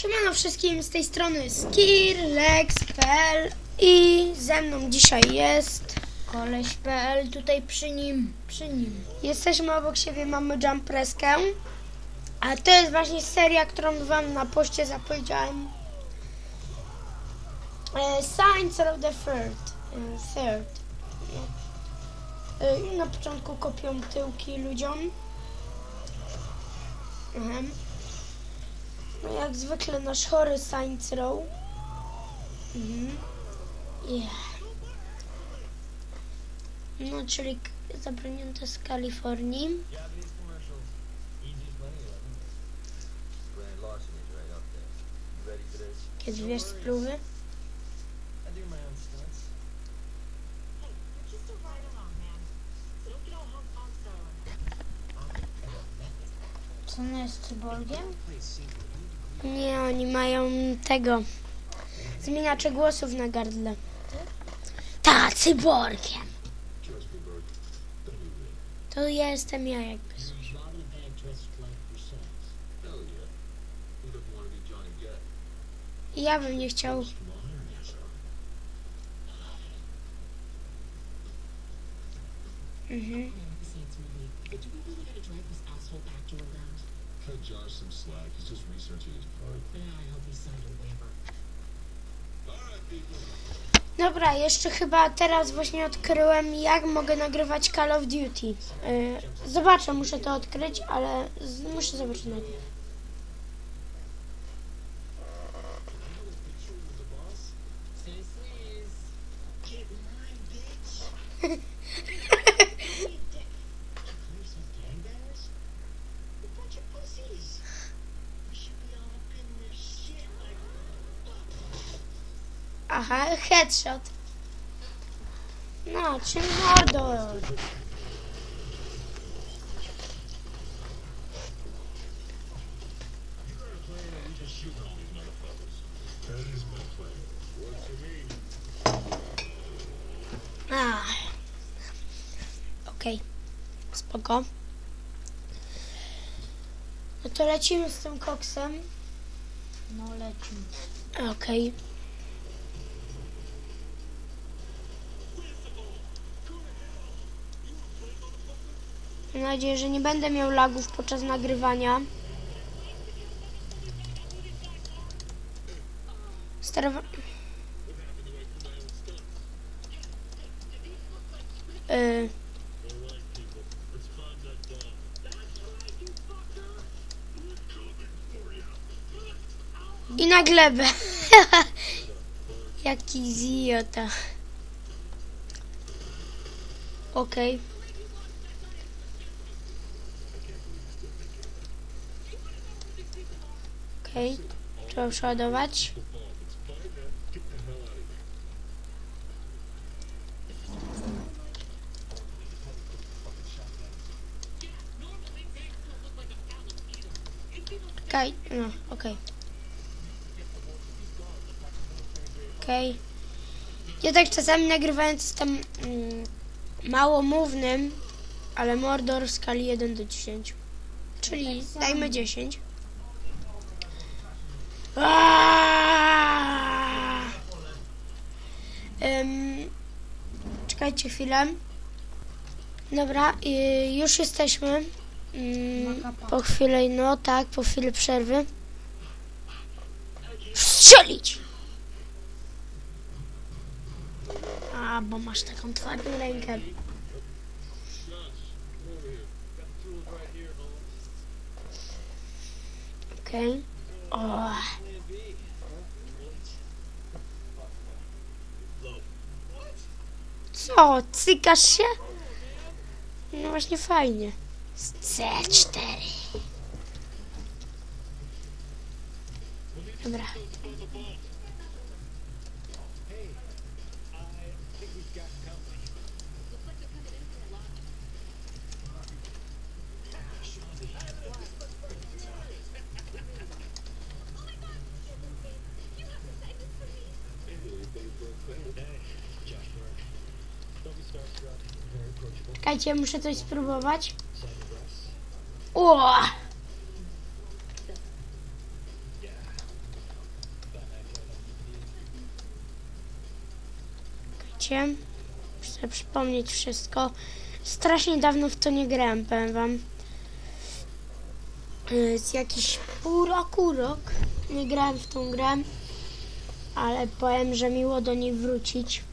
Siemano wszystkim, z tej strony skirlex.pl i ze mną dzisiaj jest... Koleś.pl tutaj przy nim, przy nim. Jesteśmy obok siebie, mamy Jumpreskę. A to jest właśnie seria, którą wam na poście zapowiedziałem. E, Science of the Third. E, third. E, I na początku kopią tyłki ludziom. Mhm. No jak zwykle nasz chory Science Row. Mhm. Yeah. No, czyli zabronięte z Kalifornii. Takie dwie spluwy. Co on jest cyborgiem? Nie, oni mają tego. Zmieniacze głosów na gardle. Ta, cyborgiem. To jestem ja jakby. Ja bym nie chciał. Dobra, jeszcze chyba teraz właśnie odkryłem, jak mogę nagrywać Call of Duty. Yy, zobaczę, muszę to odkryć, ale muszę zobaczyć najpierw. Aha, headshot. No, czym mordo? Okej, spoko. No to lecimy z tym koksem. No lecimy. Okej. Mam nadzieję, że nie będę miał lagów podczas nagrywania. Sterowa... Y... I na glebę. Jaki ziota. Okej. Okej, trzeba przeładować. Okej, no, okej. Okej. Ja tak czasami nagrywając jestem mm, małomównym, ale Mordor w skali 1 do 10. Czyli dajmy 10. Ym, czekajcie chwilę. Dobra, y, już jesteśmy. Ym, po chwili, no tak, po chwili przerwy. Strzelić! A, bo masz taką twardą rękę. Okej. Co, cykasz się? No właśnie fajnie. Z C4. Dobra. Czekajcie, muszę coś spróbować. O! Czekajcie. Muszę przypomnieć wszystko. Strasznie dawno w to nie grałem, powiem wam. E, z jakiś pół roku, rok nie grałem w tą grę, ale powiem, że miło do niej wrócić.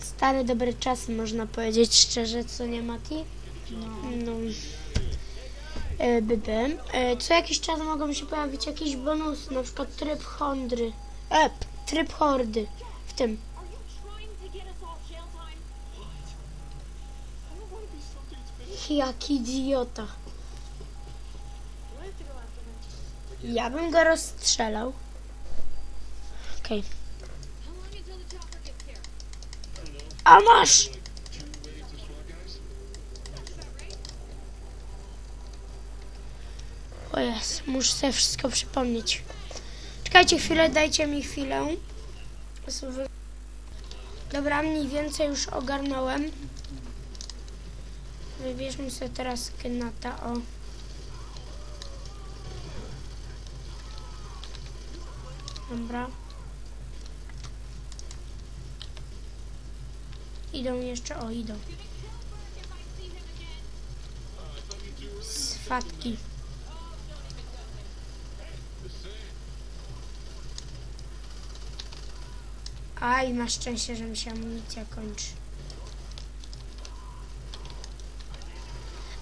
Stare, dobre czasy, można powiedzieć szczerze, co nie, Mati? No. No. E, by, by. E, co jakiś czas mogą się pojawić jakieś bonusy, na przykład tryb Hondry. E, tryb Hordy. W tym. Are you trying to get us off jail about right. O jest, muszę sobie wszystko przypomnieć. Czekajcie chwilę, dajcie mi chwilę. Dobra, mniej więcej już ogarnąłem. Wybierzmy sobie teraz Kenata, o. Dobra. Idą jeszcze, o idą. Swatki. Aj, masz szczęście, że mi się amunicja kończy.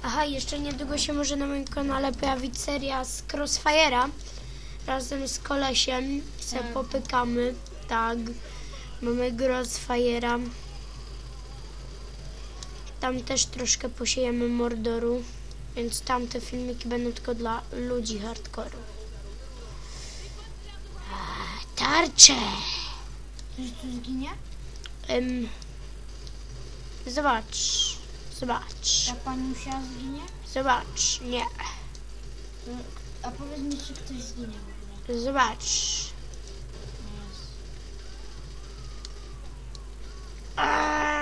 Aha, jeszcze niedługo się może na moim kanale pojawić seria z Crossfire'a. Razem z kolesiem se Tak. popykamy. Tak. Mamy Crossfire'a. Tam też troszkę posiejemy mordoru. Więc tamte filmiki będą tylko dla ludzi hardcore. Tarcze! Ktoś tu zginie? Ym, zobacz. Zobacz. Ta pani musiała zginie? Zobacz. Nie. A powiedz mi, czy ktoś zginie w ogóle. Zobacz. Nie jest. Eee,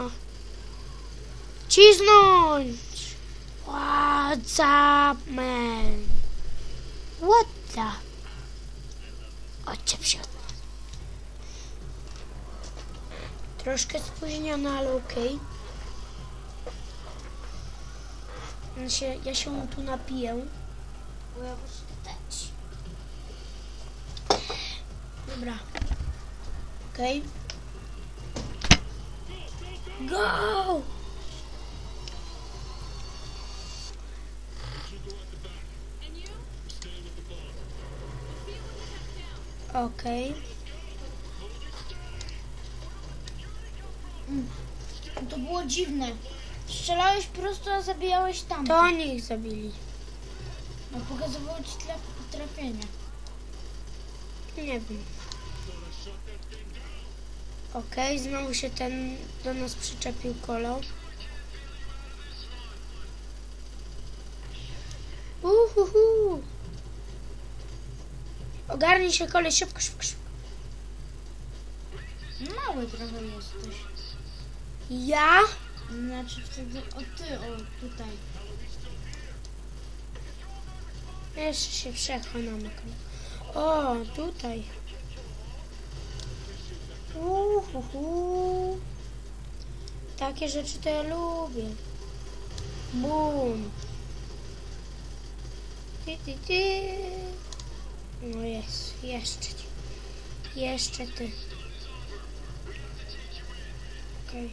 Aha. Cisnąć! What's up, man? What the? Odczep się od nas. Troszkę spóźniona, ale okej. Ja się, ja się tu napiję. Bo ja muszę dać. Dobra. Okej. Go! Okej. To było dziwne. Strzelałeś prosto, a zabijałeś tam. To oni ich zabili. No pokazywało ci traf- trafienie. Nie wiem. Okej, znowu się ten do nas przyczepił kolo. Uhuhu. Ogarnij się kolej, szybko, szybko, szybko. Mały trochę jesteś. Ja? Znaczy wtedy, o ty, o tutaj. Jeszcze się przechonamy. O, tutaj. Uhuhu. Takie rzeczy to ja lubię. Bum. Ty, ty, ty. No jest, jeszcze. Jeszcze ty. Okej.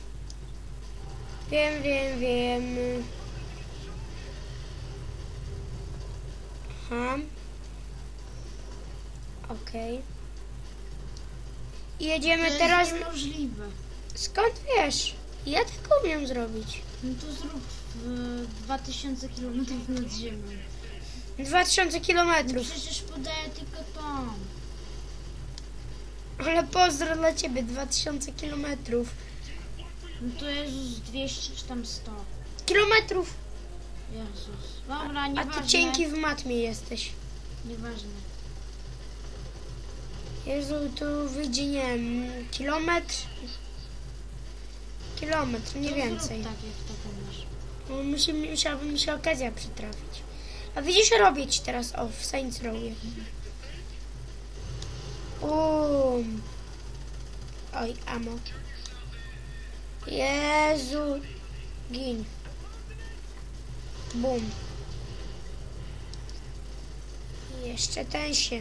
Wiem, wiem, wiem. Aha. Okej. Jedziemy To teraz. jest niemożliwe. Skąd wiesz? Ja tak umiem zrobić. No to zrób w 2000 km nad ziemią. 2000 No kilometrów. przecież podaję tylko tam. Ale pozdro dla ciebie, 2000 kilometrów. No to Jezus 200 czy tam 100. Kilometrów! Jezus. Dobra, A nieważne. ty cienki w matmie jesteś. Nieważne. Jezu, tu wyjdzie, nie wiem, kilometr? Kilometr, nie więcej. Tak jak to. No, musi, musiałaby mi się okazja przytrafić. A widzisz, robię ci teraz, o, w Saints Rowie. Um. Oj, amo. Jezu. Gin. Bum. Jeszcze ten się.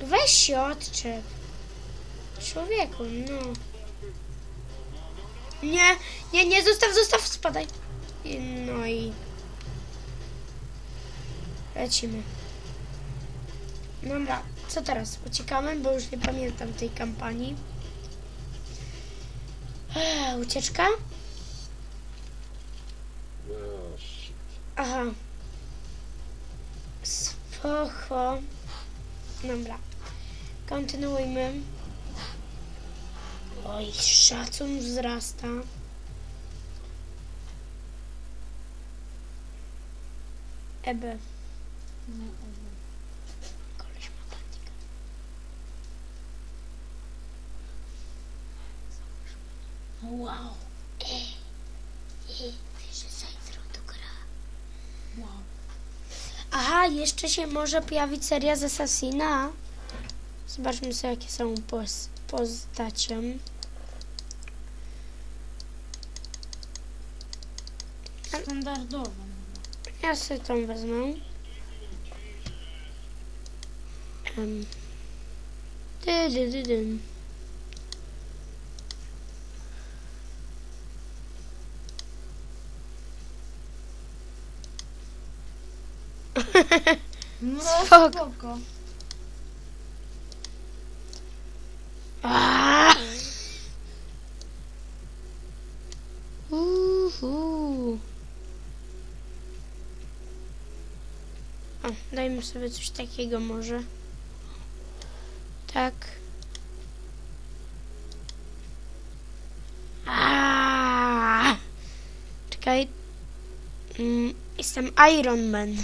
Weź się odczep. Człowieku, no. Nie, nie, nie, zostaw, zostaw, spadaj. I- No i... Lecimy. Dobra, co teraz? Uciekamy, bo już nie pamiętam tej kampanii. Eee, ucieczka? Aha. Spoko. Dobra. Kontynuujmy. Oj, szacun wzrasta. Ebe. Koleś ma bandika. Wow. Że Row to gra. Wow. Aha, jeszcze się może pojawić seria z Assassina. Zobaczmy sobie, jakie są pos- postacie. Standardowo. Ja sobie tą wezmę. Um. Dy, dy, dy, dym. No Spoko. spoko. O, dajmy sobie coś takiego może. Tak. Aaaa! Czekaj. Mm, Jestem Iron Man.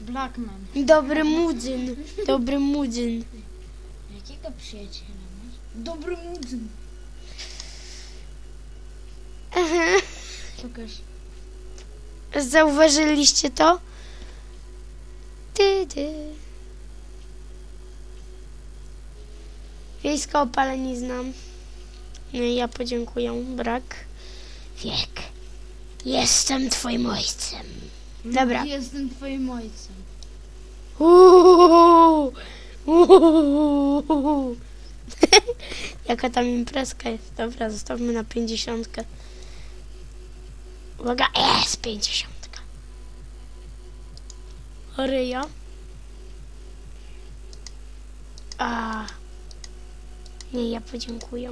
Blackman. Dobry mudzyn. Dobry mudzyn. Jakiego przyjaciela masz? Dobry mudzyn. Pokaż. Zauważyliście to? Ty. Wiejska opalenizna. No i ja podziękuję. Brak. Wiek. Jestem twoim ojcem. Dobra. Jestem twoim ojcem. Uuu, uuu. Jaka tam imprezka jest. Dobra, zostawmy na pięćdziesiątkę. Uwaga, jest pięćdziesiątka. Ryja. A. Nie, ja podziękuję.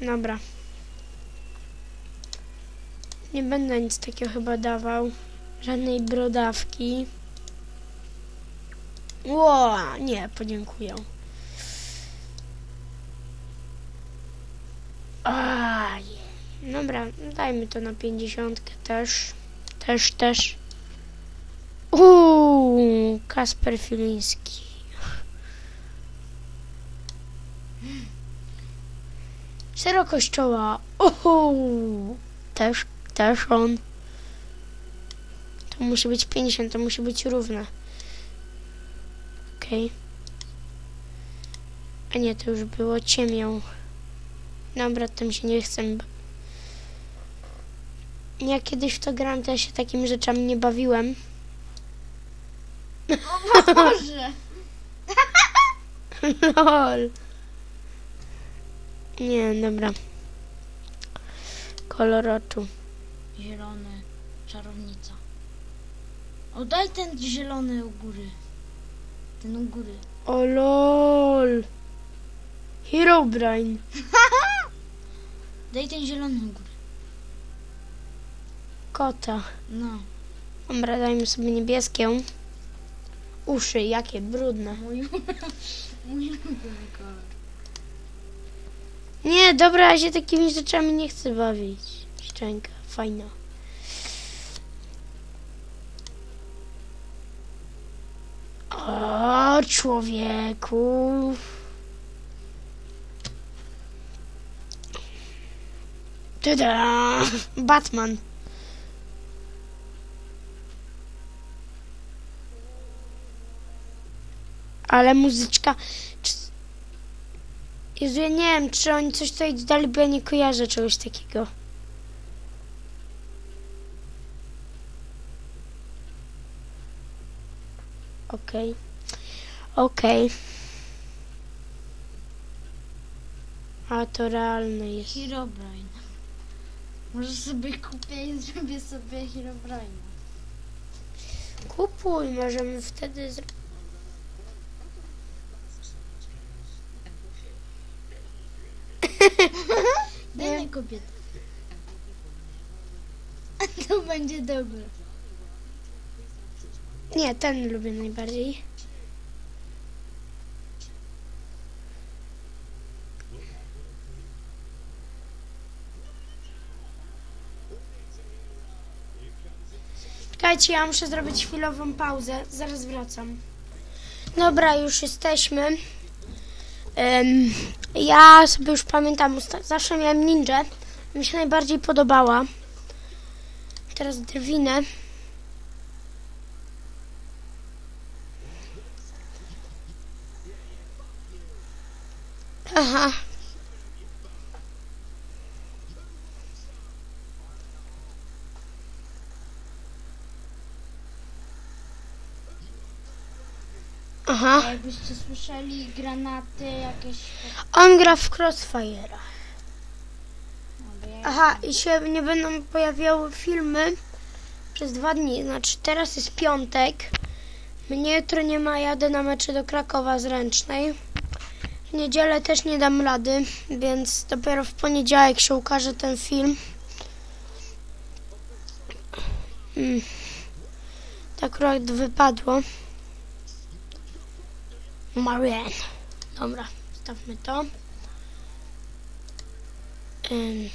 Dobra. Nie będę nic takiego chyba dawał. Żadnej brodawki. Ło, nie, podziękuję. A, je. Dobra, dajmy to na pięćdziesiątkę też. Też, też. Uuu, Kasper Filiński. Szerokość czoła. Uhu, też, też on. To musi być 50, to musi być równe. Okej. A nie, to już było ciemią. Dobra, tym się nie chcę. Ja kiedyś w to grałem, to ja się takimi rzeczami nie bawiłem. Boże! Lol. Nie, dobra. Kolor oczu. Zielony. Czarownica. O, daj ten zielony u góry. Ten u góry. O lol. Hero Brain. Daj ten zielony u góry. Kota. No. Dobra, dajmy sobie niebieskie. Uszy, jakie brudne. Mój, mój ulubiony kolor. Nie, dobra, ja się takimi rzeczami nie chcę bawić. Szczęka, fajna. O, człowieku. Tada! Batman. Ale muzyczka... Jezu, ja nie wiem, czy oni coś tutaj dodali, bo ja nie kojarzę czegoś takiego. Okej. Okej. A to realne jest. Herobrine. Może sobie kupię i zrobię sobie Herobrine. Kupuj, możemy wtedy zro... Daj mi kobietę. To będzie dobre. Nie, ten lubię najbardziej. Czekajcie, ja muszę zrobić chwilową pauzę. Zaraz wracam. Dobra, już jesteśmy. Em, ja sobie już pamiętam, zawsze miałem ninja. Mi się najbardziej podobała. Teraz drwinę. Aha. Aha. A jakbyście słyszeli granaty jakieś... On gra w Crossfire'a. No, Aha, i się nie będą pojawiały filmy przez dwa dni. Znaczy, teraz jest piątek. Mnie jutro nie ma, jadę na mecze do Krakowa z ręcznej. W niedzielę też nie dam rady, więc dopiero w poniedziałek się ukaże ten film. Mm. Tak akurat wypadło. Marianne. Dobra, stawmy to. Brać.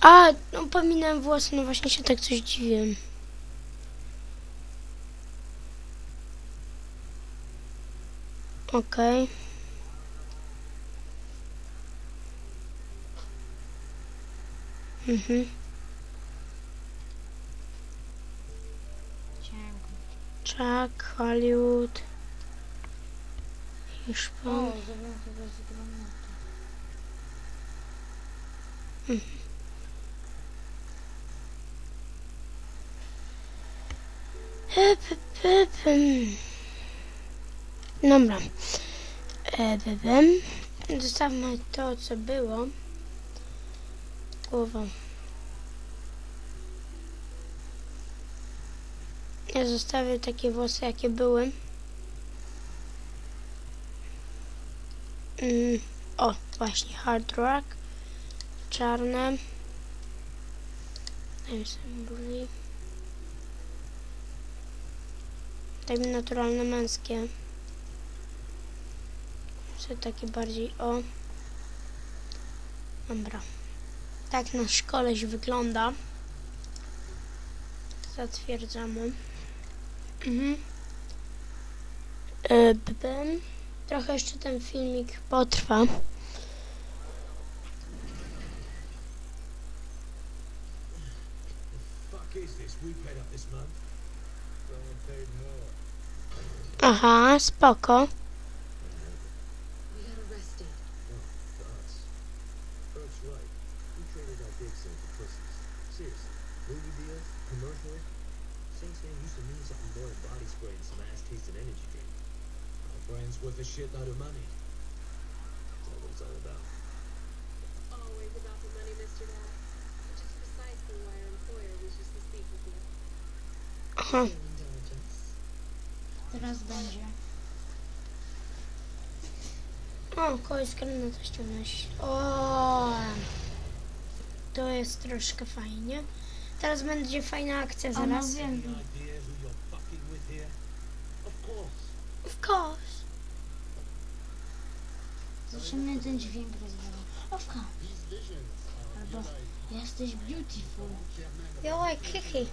A, no pominąłem włosy, no właśnie się tak coś dziwiłem. Okej. Mhm. Chuck, Hollywood. O, Hiszpan. zrobiłem chyba z granatu. Hyp, hyp, hyp. Dobra. E. Zostawmy to, co było. Głową. Zostawię takie włosy, jakie były. Mm, o, właśnie, hard rock. Czarne. Dajmy sobie blue. Dajmy naturalne męskie. Może takie bardziej o. Dobra. Tak nasz koleś wygląda. Zatwierdzamy. Mhm. E. Trochę jeszcze ten filmik potrwa. Aha, spoko. Saints name used to mean something more than body spray and some ass-tasting energy drink. Our brand's worth a shitload of money. That's all it's all about. Always about the money, Mr. Dad. Which is precisely why our employer wishes to speak with you. Teraz będzie. O, kogoś z granata ściągnąć. O, to jest troszkę fajnie. Teraz będzie fajna akcja no zaraz. wiem. Here? Of course. Course. Zaczynamy ten dźwięk rozwoju. Of course. Albo jesteś beautiful. Yo, like kiki.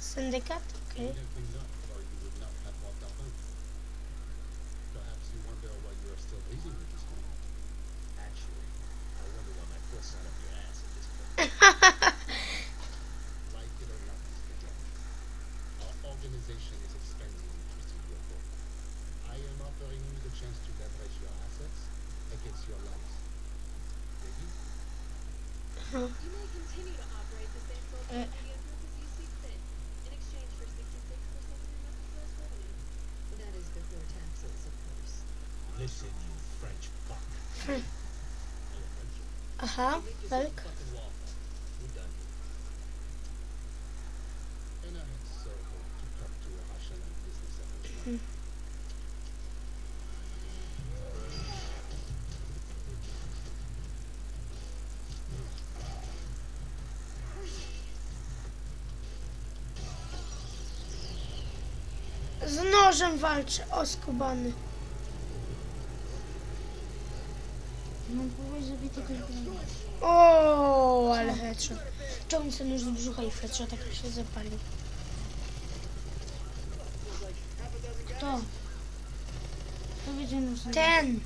Syndykat? Okej. Clean a rational business arrangement. Z nożem walczy, o No powiedz, żeby tego nie O, ale headshot. Nóż z brzucha i headshot tak się zapalił. Kto? Kto będzie nóż? Ten!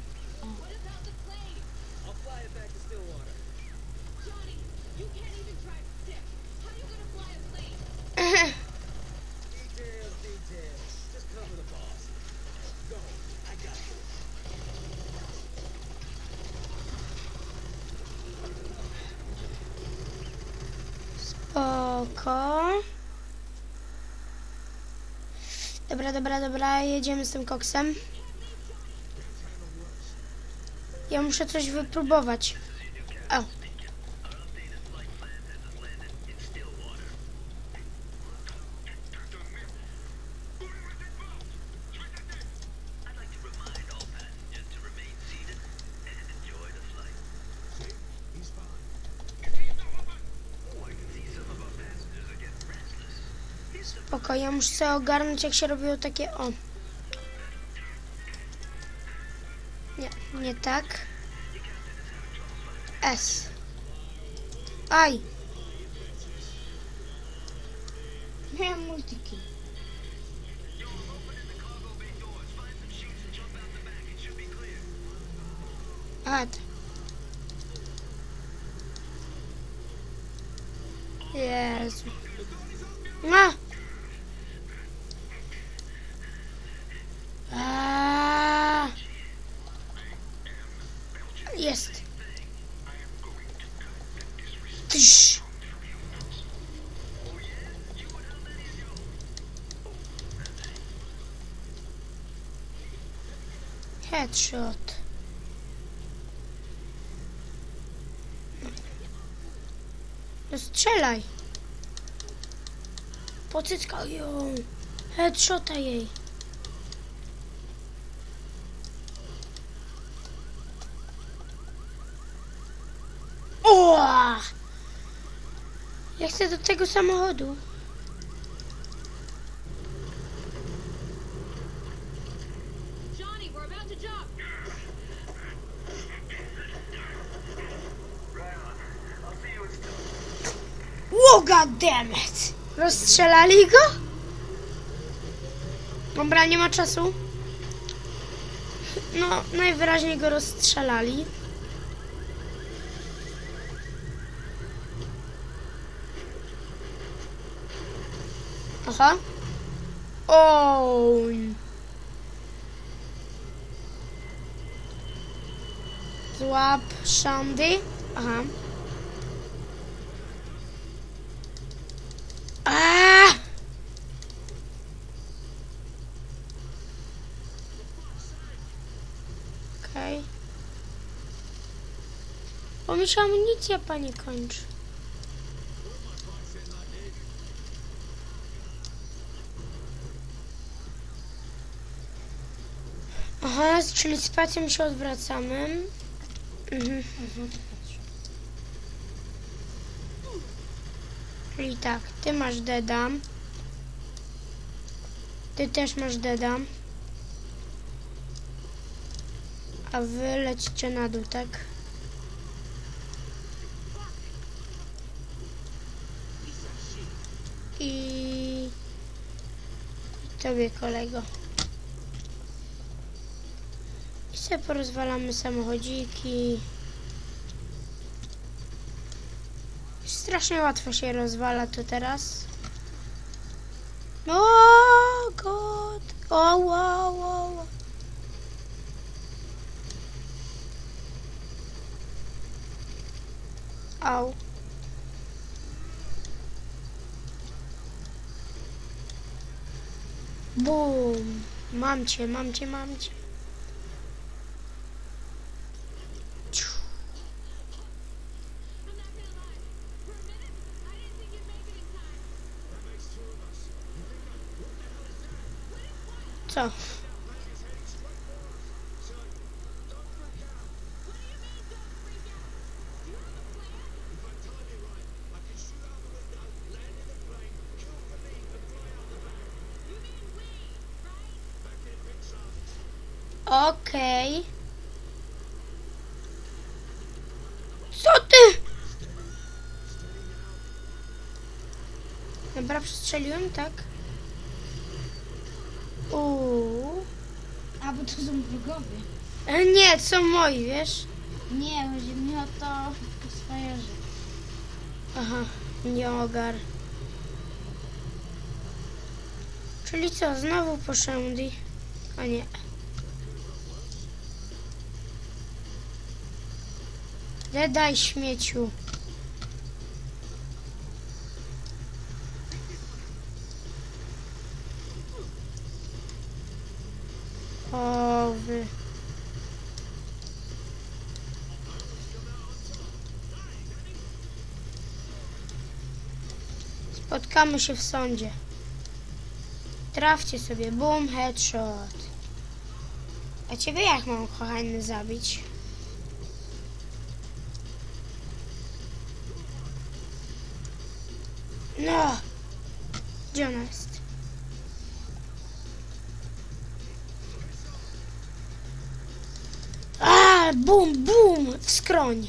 Dobra, dobra, dobra, jedziemy z tym koksem. Ja muszę coś wypróbować. Spoko, ja muszę sobie ogarnąć, jak się robiło takie o. Nie, nie tak. S. Aj! Jest. Tyś. Headshot. No strzelaj. Pocyckał ją. Headshota jej. O! Ja chcę do tego samochodu. Johnny, we're about to jump. Whoa, god damn it! Rozstrzelali go? Dobra, nie ma czasu. No, najwyraźniej go rozstrzelali. Aha. O. Złap Shandy. Aha. A! Okej. Bo mi się amunicja pani kończy. Aha, czyli spacją się odwracamy. Mhm. Czyli tak, ty masz deda. Ty też masz deda. A wy lecicie na dół, tak? I tobie, kolego. Sobie porozwalamy samochodziki. Strasznie łatwo się rozwala to teraz. O, god. O, wow. wow. Au. Bum. Mam cię, mam cię, mam cię. Co? Okej. Co ty? Dobra, przestrzeliłem, tak? Uuu. A, bo to są wrogowie. E, Nie, są moi, wiesz? Nie, chodzi mi o to swojerzy. Aha, nie ogar. Czyli co, znowu po Shandy? A nie. Daj śmieciu. O, wy. Spotkamy się w sądzie. Trafcie sobie, boom, headshot. A ciebie jak mam kochany zabić? No! Gdzie ona jest? A, bum, bum! W skroń.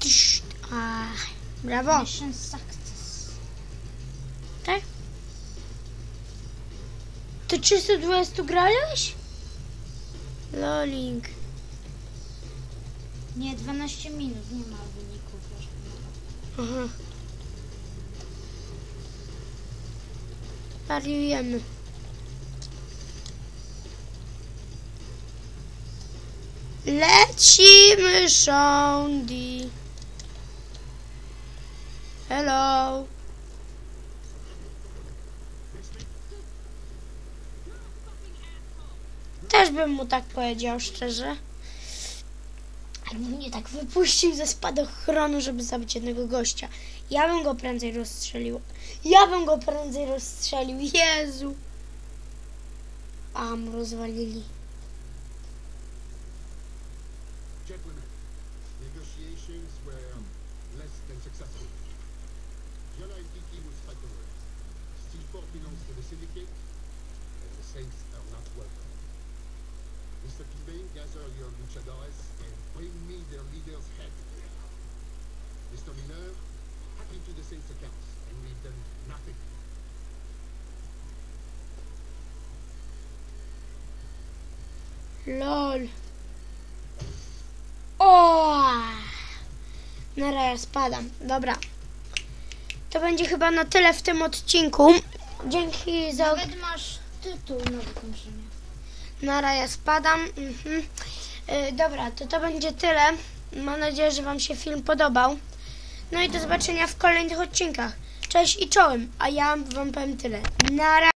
Tysz. A, brawo. Mission success. Tak? Ty 320 grałeś? Loling. Nie, 12 minut, nie ma wyników. Aha. Pariujemy. Lecimy, Shandy. Hello. Też bym mu tak powiedział, szczerze. Jakby mnie tak wypuścił ze spadochronu, żeby zabić jednego gościa. Ja bym go prędzej rozstrzelił. Ja bym go prędzej rozstrzelił. Jezu. A, mu rozwalili. Gentlemen, negotiations were less than successful. Fiona and Kiki will strike away. Steelport belongs to the Syndicate, and the Saints are not welcome. Mr. Kilbane, gather your luchadores and bring me their leader's head. Mr. Miller, hack into the Saints' accounts and leave them nothing. LOL. Nara, ja spadam. Dobra. To będzie chyba na tyle w tym odcinku. Dzięki za... Nawet masz tytuł na wykończenie. Nara, ja spadam. Mhm. Y, dobra, to to będzie tyle. Mam nadzieję, że Wam się film podobał. No i do zobaczenia w kolejnych odcinkach. Cześć i czołem, a ja Wam powiem tyle. Nara.